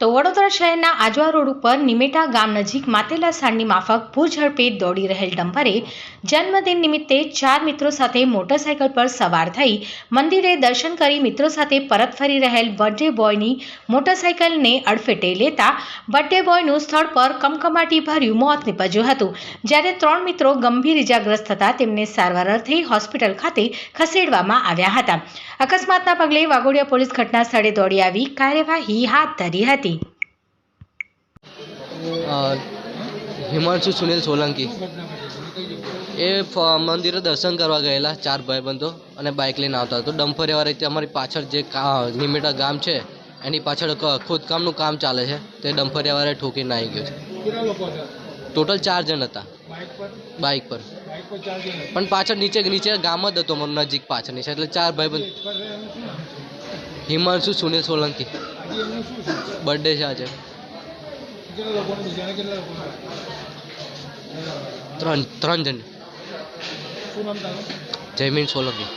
તો વડોદરા શહેરના આજવા રોડ ઉપર નિમેટા ગામ નજીક માતેલા સાંડની માફક ભૂજ ઝડપે દોડી રહેલ ડમ્પરે જન્મદિન નિમિત્તે ચાર મિત્રો સાથે મોટરસાયકલ પર સવાર થઈ મંદિરે દર્શન કરી મિત્રો સાથે પરત ફરી રહેલ બર્થડે બોયની મોટરસાયકલને અડફેટે લેતા બર્થડે બોયનું સ્થળ પર કમકમાટી ભર્યું મોત નીપજ્યું હતું. જ્યારે ત્રણ મિત્રો ગંભીર ઇજાગ્રસ્ત થતા તેમને સારવાર અર્થે હોસ્પિટલ ખાતે ખસેડવામાં આવ્યા હતા. અકસ્માતના પગલે વાઘોડિયા પોલીસ ઘટના સ્થળે દોડી આવી. કાર્યવાહી હાથ ધરી હતી. હિમાંશુ સુનિલ સોલંકી. એ મંદિરે દર્શન કરવા ગયેલા ચાર ભાઈબંધો અને બાઇક લઈને આવતા તો ડમ્ફરિયાવાળા અમારી પાછળ જે નિમેટા ગામ છે એની પાછળ ખોદકામનું કામ ચાલે છે. તે ડમ્ફરિયાવાળાએ ઠોકીને આવી ગયું છે. ટોટલ ચાર જણ હતા. બાઇક પર. પણ પાછળ નીચે નીચે ગામ જ હતો મારું નજીક પાછળની છે એટલે ચાર ભાઈબંધ? હિમાંશુ સુનિલ સોલંકી. બર્થડે છે આજે. ત્રણ ત્રણ જણ. જયમીન સોલંકી.